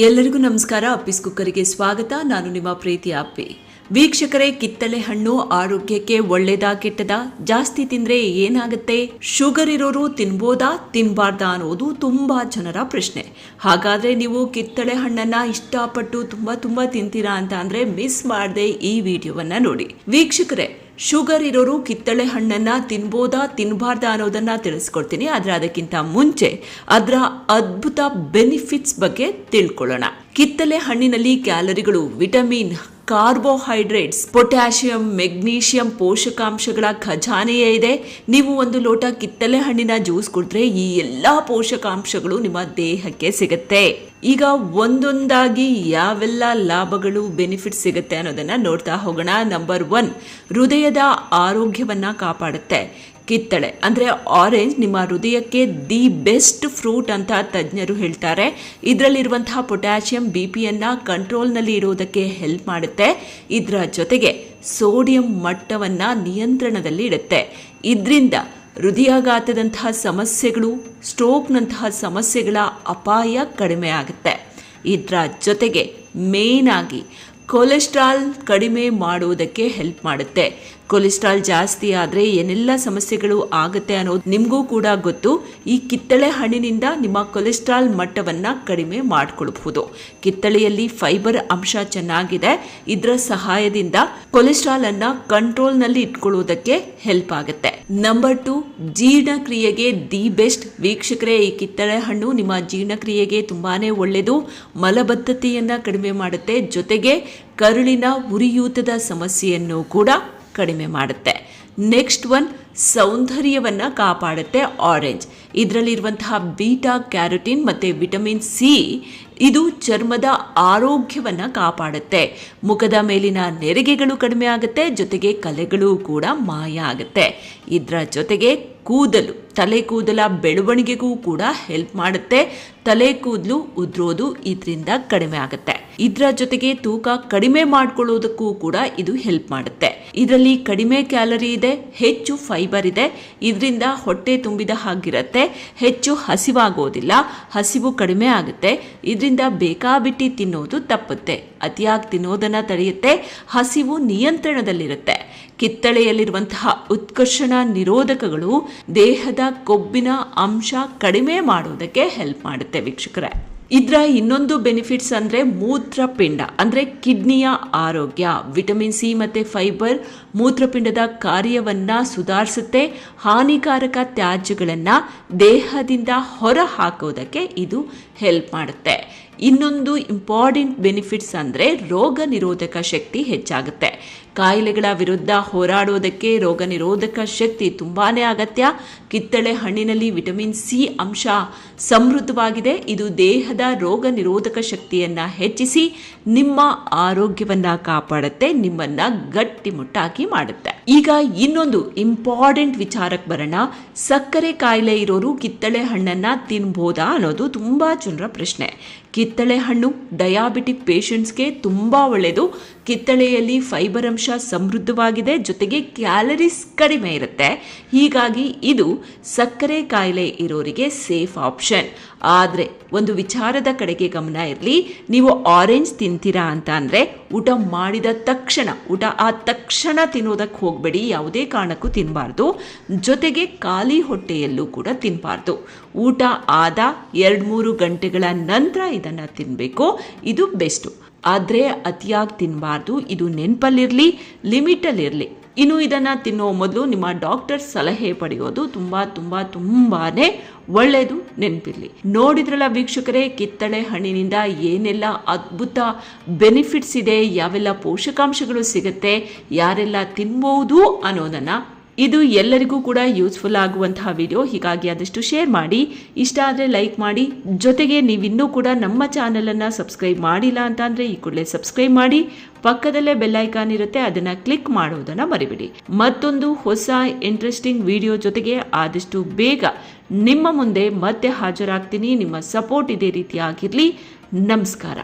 ಎಲ್ಲರಿಗೂ ನಮಸ್ಕಾರ. ಅಪ್ಪಿಸ್ ಕುಕ್ಕರಿಗೆ ಸ್ವಾಗತ. ನಾನು ನಿಮ್ಮ ಪ್ರೀತಿ ಅಪ್ಪಿ ವೀಕ್ಷಕರೇ, ಕಿತ್ತಳೆ ಹಣ್ಣು ಆರೋಗ್ಯಕ್ಕೆ ಒಳ್ಳೇದಾ ಕೆಟ್ಟದ? ಜಾಸ್ತಿ ತಿಂದ್ರೆ ಏನಾಗುತ್ತೆ? ಶುಗರ್ ಇರೋರು ತಿನ್ಬೋದಾ, ತಿನ್ಬಾರ್ದಾ ಅನ್ನೋದು ತುಂಬಾ ಜನರ ಪ್ರಶ್ನೆ. ಹಾಗಾದ್ರೆ ನೀವು ಕಿತ್ತಳೆ ಹಣ್ಣನ್ನ ಇಷ್ಟಪಟ್ಟು ತುಂಬಾ ತುಂಬಾ ತಿಂತೀರಾ ಅಂತ ಅಂದ್ರೆ ಮಿಸ್ ಮಾಡದೆ ಈ ವಿಡಿಯೋವನ್ನ ನೋಡಿ. ವೀಕ್ಷಕರೇ, ಶುಗರ್ ಇರೋರು ಕಿತ್ತಳೆ ಹಣ್ಣನ್ನ ತಿನ್ಬೋದಾ, ತಿನ್ಬಾರ್ದಾ ಅನ್ನೋದನ್ನ ತಿಳಿಸ್ಕೊಡ್ತೀನಿ. ಆದ್ರೆ ಅದಕ್ಕಿಂತ ಮುಂಚೆ ಅದರ ಅದ್ಭುತ ಬೆನಿಫಿಟ್ಸ್ ಬಗ್ಗೆ ತಿಳ್ಕೊಳ್ಳೋಣ. ಕಿತ್ತಳೆ ಹಣ್ಣಿನಲ್ಲಿ ಕ್ಯಾಲರಿಗಳು, ವಿಟಮಿನ್ ಕಾರ್ಬೋಹೈಡ್ರೇಟ್ಸ್, ಪೊಟ್ಯಾಷಿಯಂ, ಮೆಗ್ನೀಷಿಯಂ ಪೋಷಕಾಂಶಗಳ ಖಜಾನೆಯೇ ಇದೆ. ನೀವು ಒಂದು ಲೋಟ ಕಿತ್ತಲೆ ಹಣ್ಣಿನ ಜ್ಯೂಸ್ ಕುಡಿದ್ರೆ ಈ ಎಲ್ಲ ಪೋಷಕಾಂಶಗಳು ನಿಮ್ಮ ದೇಹಕ್ಕೆ ಸಿಗುತ್ತೆ. ಈಗ ಒಂದೊಂದಾಗಿ ಯಾವೆಲ್ಲ ಲಾಭಗಳು ಬೆನಿಫಿಟ್ ಸಿಗುತ್ತೆ ಅನ್ನೋದನ್ನ ನೋಡ್ತಾ ಹೋಗೋಣ. ನಂಬರ್ ಒನ್, ಹೃದಯದ ಆರೋಗ್ಯವನ್ನ ಕಾಪಾಡುತ್ತೆ. ಕಿತ್ತಳೆ. ಅಂದರೆ ಆರೆಂಜ್ ನಿಮ್ಮ ಹೃದಯಕ್ಕೆ ದಿ ಬೆಸ್ಟ್ ಫ್ರೂಟ್ ಅಂತ ತಜ್ಞರು ಹೇಳ್ತಾರೆ. ಇದರಲ್ಲಿರುವಂತಹ ಪೊಟ್ಯಾಷಿಯಂ ಬಿ ಪಿಯನ್ನು ಕಂಟ್ರೋಲ್ನಲ್ಲಿ ಇಡುವುದಕ್ಕೆ ಹೆಲ್ಪ್ ಮಾಡುತ್ತೆ. ಇದರ ಜೊತೆಗೆ ಸೋಡಿಯಂ ಮಟ್ಟವನ್ನು ನಿಯಂತ್ರಣದಲ್ಲಿ ಇಡುತ್ತೆ. ಇದರಿಂದ ಹೃದಯಾಘಾತದಂತಹ ಸಮಸ್ಯೆಗಳು ಸ್ಟ್ರೋಕ್ನಂತಹ ಸಮಸ್ಯೆಗಳ ಅಪಾಯ ಕಡಿಮೆ ಆಗುತ್ತೆ. ಇದರ ಜೊತೆಗೆ ಮೇನ್ ಆಗಿ ಕೊಲೆಸ್ಟ್ರಾಲ್ ಕಡಿಮೆ ಮಾಡುವುದಕ್ಕೆ ಹೆಲ್ಪ್ ಮಾಡುತ್ತೆ. ಕೊಲೆಸ್ಟ್ರಾಲ್ ಜಾಸ್ತಿ ಆದರೆ ಏನೆಲ್ಲ ಸಮಸ್ಯೆಗಳು ಆಗುತ್ತೆ ಅನ್ನೋದು ನಿಮಗೂ ಕೂಡ ಗೊತ್ತು. ಈ ಕಿತ್ತಳೆ ಹಣ್ಣಿನಿಂದ ನಿಮ್ಮ ಕೊಲೆಸ್ಟ್ರಾಲ್ ಮಟ್ಟವನ್ನು ಕಡಿಮೆ ಮಾಡಿಕೊಳ್ಬಹುದು. ಕಿತ್ತಳೆಯಲ್ಲಿ ಫೈಬರ್ ಅಂಶ ಚೆನ್ನಾಗಿದೆ. ಇದರ ಸಹಾಯದಿಂದ ಕೊಲೆಸ್ಟ್ರಾಲ್ ಅನ್ನ ಕಂಟ್ರೋಲ್ನಲ್ಲಿ ಇಟ್ಕೊಳ್ಳೋದಕ್ಕೆ ಹೆಲ್ಪ್ ಆಗುತ್ತೆ. ನಂಬರ್ ಟು ಜೀರ್ಣಕ್ರಿಯೆಗೆ ದಿ ಬೆಸ್ಟ್ ವೀಕ್ಷಕರೇ, ಈ ಕಿತ್ತಳೆ ಹಣ್ಣು ನಿಮ್ಮ ಜೀರ್ಣಕ್ರಿಯೆಗೆ ತುಂಬಾ ಒಳ್ಳೆಯದು. ಮಲಬದ್ಧತೆಯನ್ನು ಕಡಿಮೆ ಮಾಡುತ್ತೆ. ಜೊತೆಗೆ ಕರುಳಿನ ಉರಿಯೂತದ ಸಮಸ್ಯೆಯನ್ನು ಕೂಡ ಕಡಿಮೆ ಮಾಡುತ್ತೆ. ನೆಕ್ಸ್ಟ್ ಒನ್ ಸೌಂದರ್ಯವನ್ನು ಕಾಪಾಡುತ್ತೆ ಆರೆಂಜ್ ಇದರಲ್ಲಿರುವಂತಹ ಬೀಟಾ ಕ್ಯಾರೋಟಿನ್ ಮತ್ತು ವಿಟಮಿನ್ ಸಿ ಇದು ಚರ್ಮದ ಆರೋಗ್ಯವನ್ನು ಕಾಪಾಡುತ್ತೆ. ಮುಖದ ಮೇಲಿನ ನೆರಿಗೆಗಳು ಕಡಿಮೆ ಆಗುತ್ತೆ, ಜೊತೆಗೆ ಕಲೆಗಳು ಕೂಡ ಮಾಯ ಆಗುತ್ತೆ. ಇದರ ಜೊತೆಗೆ ಕೂದಲು ತಲೆ ಕೂದಲ ಬೆಳವಣಿಗೆಗೂ ಕೂಡ ಹೆಲ್ಪ್ ಮಾಡುತ್ತೆ. ತಲೆ ಕೂದಲು ಉದ್ರೋದು ಇದರಿಂದ ಕಡಿಮೆ ಆಗುತ್ತೆ. ಇದರ ಜೊತೆಗೆ ತೂಕ ಕಡಿಮೆ ಮಾಡ್ಕೊಳ್ಳೋದಕ್ಕೂ ಕೂಡ ಇದು ಹೆಲ್ಪ್ ಮಾಡುತ್ತೆ. ಇದರಲ್ಲಿ ಕಡಿಮೆ ಕ್ಯಾಲರಿ ಇದೆ, ಹೆಚ್ಚು ಫೈಬರ್ ಇದೆ ಇದರಿಂದ ಹೊಟ್ಟೆ ತುಂಬಿದ ಹಾಗಿರುತ್ತೆ. ಹೆಚ್ಚು ಹಸಿವಾಗೋದಿಲ್ಲ. ಹಸಿವು ಕಡಿಮೆ ಆಗುತ್ತೆ. ಇದರಿಂದ ಬೇಕಾಬಿಟ್ಟಿ ತಿನ್ನೋದು ತಪ್ಪುತ್ತೆ. ಅತಿಯಾಗಿ ತಿನ್ನೋದನ್ನ ತಡೆಯುತ್ತೆ. ಹಸಿವು ನಿಯಂತ್ರಣದಲ್ಲಿರುತ್ತೆ. ಕಿತ್ತಳೆಯಲ್ಲಿರುವಂತಹ ಉತ್ಕರ್ಷಣ ನಿರೋಧಕಗಳು ದೇಹದ ಕೊಬ್ಬಿನ ಅಂಶ ಕಡಿಮೆ ಮಾಡೋದಕ್ಕೆ ಹೆಲ್ಪ್ ಮಾಡುತ್ತೆ ವೀಕ್ಷಕರೇ. ಇದರ ಇನ್ನೊಂದು ಬೆನಿಫಿಟ್ಸ್ ಅಂದರೆ ಮೂತ್ರಪಿಂಡ, ಅಂದರೆ ಕಿಡ್ನಿಯ ಆರೋಗ್ಯ. ವಿಟಮಿನ್ ಸಿ ಮತ್ತು ಫೈಬರ್ ಮೂತ್ರಪಿಂಡದ ಕಾರ್ಯವನ್ನು ಸುಧಾರಿಸುತ್ತೆ, ಹಾನಿಕಾರಕ ತ್ಯಾಜ್ಯಗಳನ್ನು ದೇಹದಿಂದ ಹೊರ ಹಾಕೋದಕ್ಕೆ ಇದು ಹೆಲ್ಪ್ ಮಾಡುತ್ತೆ. ಇನ್ನೊಂದು ಇಂಪಾರ್ಟೆಂಟ್ ಬೆನಿಫಿಟ್ಸ್ ಅಂದರೆ ರೋಗ ನಿರೋಧಕ ಶಕ್ತಿ ಹೆಚ್ಚಾಗುತ್ತೆ. ಕಾಯಿಲೆಗಳ ವಿರುದ್ಧ ಹೋರಾಡೋದಕ್ಕೆ ರೋಗ ನಿರೋಧಕ ಶಕ್ತಿ ತುಂಬಾ ಅಗತ್ಯ. ಕಿತ್ತಳೆ ಹಣ್ಣಿನಲ್ಲಿ ವಿಟಮಿನ್ ಸಿ ಅಂಶ ಸಮೃದ್ಧವಾಗಿದೆ. ಇದು ದೇಹದ ರೋಗ ನಿರೋಧಕ ಶಕ್ತಿಯನ್ನು ಹೆಚ್ಚಿಸಿ ನಿಮ್ಮ ಆರೋಗ್ಯವನ್ನು ಕಾಪಾಡುತ್ತೆ, ನಿಮ್ಮನ್ನು ಗಟ್ಟಿಮುಟ್ಟಾಗಿ ಮಾಡುತ್ತೆ. ಈಗ ಇನ್ನೊಂದು ಇಂಪಾರ್ಟೆಂಟ್ ವಿಚಾರಕ್ಕೆ ಬರೋಣ. ಸಕ್ಕರೆ ಕಾಯಿಲೆ ಇರೋರು ಕಿತ್ತಳೆ ಹಣ್ಣನ್ನು ತಿನ್ಬೋದಾ ಅನ್ನೋದು ತುಂಬಾ ಜನರ ಪ್ರಶ್ನೆ ಕಿತ್ತಳೆ ಹಣ್ಣು ಡಯಾಬಿಟಿಕ್ ಪೇಷಂಟ್ಸ್ಗೆ ತುಂಬ ಒಳ್ಳೆಯದು ಕಿತ್ತಳೆಯಲ್ಲಿ ಫೈಬರ್ ಅಂಶ ಸಮೃದ್ಧವಾಗಿದೆ, ಜೊತೆಗೆ ಕ್ಯಾಲರೀಸ್ ಕಡಿಮೆ ಇರುತ್ತೆ. ಹೀಗಾಗಿ ಇದು ಸಕ್ಕರೆ ಕಾಯಿಲೆ ಇರೋರಿಗೆ ಸೇಫ್ ಆಪ್ಷನ್. ಆದರೆ ಒಂದು ವಿಚಾರದ ಕಡೆಗೆ ಗಮನ ಇರಲಿ, ನೀವು ಆರೆಂಜ್ ತಿಂತೀರಾ ಅಂತ ಅಂದರೆ ಊಟ ಮಾಡಿದ ತಕ್ಷಣ, ಊಟ ಆ ತಕ್ಷಣ ತಿನ್ನೋದಕ್ಕೆ ಹೋಗಬೇಡಿ, ಯಾವುದೇ ಕಾರಣಕ್ಕೂ ತಿನ್ನಬಾರ್ದು ಜೊತೆಗೆ ಖಾಲಿ ಹೊಟ್ಟೆಯಲ್ಲೂ ಕೂಡ ತಿನ್ನಬಾರ್ದು ಊಟ ಆದ ಎರಡು ಮೂರು ಗಂಟೆಗಳ ನಂತರ ಇದನ್ನು ತಿನ್ನಬೇಕು ಇದು ಬೆಸ್ಟು. ಆದರೆ ಅತಿಯಾಗಿ ತಿನ್ನಬಾರ್ದು ಇದು ನೆನಪಲ್ಲಿರಲಿ, ಲಿಮಿಟಲ್ಲಿರಲಿ. ಇನ್ನು ಇದನ್ನು ತಿನ್ನೋ ಮೊದಲು ನಿಮ್ಮ ಡಾಕ್ಟರ್ ಸಲಹೆ ಪಡೆಯೋದು ತುಂಬ ತುಂಬ ತುಂಬಾ ಒಳ್ಳೆಯದು ನೆನಪಿರಲಿ. ನೋಡಿದ್ರಲ್ಲ ವೀಕ್ಷಕರೇ, ಕಿತ್ತಳೆ ಹಣ್ಣಿನಿಂದ ಏನೆಲ್ಲ ಅದ್ಭುತ ಬೆನಿಫಿಟ್ಸ್ ಇದೆ, ಯಾವೆಲ್ಲ ಪೋಷಕಾಂಶಗಳು ಸಿಗುತ್ತೆ, ಯಾರೆಲ್ಲ ತಿನ್ಬೋದು ಅನ್ನೋದನ್ನು ಇದು ಎಲ್ಲರಿಗೂ ಕೂಡ ಯೂಸ್ಫುಲ್ ಆಗುವಂತಹ ವಿಡಿಯೋ ಹೀಗಾಗಿ ಆದಷ್ಟು ಶೇರ್ ಮಾಡಿ. ಇಷ್ಟ ಆದರೆ ಲೈಕ್ ಮಾಡಿ. ಜೊತೆಗೆ ನೀವಿನ್ನೂ ಕೂಡ ನಮ್ಮ ಚಾನಲನ್ನು ಸಬ್ಸ್ಕ್ರೈಬ್ ಮಾಡಿಲ್ಲ ಅಂತ ಅಂದರೆ ಈ ಕೂಡಲೇ ಸಬ್ಸ್ಕ್ರೈಬ್ ಮಾಡಿ. ಪಕ್ಕದಲ್ಲೇ ಬೆಲ್ಲೈಕಾನ್ ಇರುತ್ತೆ, ಅದನ್ನು ಕ್ಲಿಕ್ ಮಾಡೋದನ್ನು ಮರಿಬಿಡಿ. ಮತ್ತೊಂದು ಹೊಸ ಇಂಟ್ರೆಸ್ಟಿಂಗ್ ವಿಡಿಯೋ ಜೊತೆಗೆ ಆದಷ್ಟು ಬೇಗ ನಿಮ್ಮ ಮುಂದೆ ಮತ್ತೆ ಹಾಜರಾಗ್ತೀನಿ. ನಿಮ್ಮ ಸಪೋರ್ಟ್ ಇದೇ ರೀತಿಯಾಗಿರಲಿ ನಮಸ್ಕಾರ.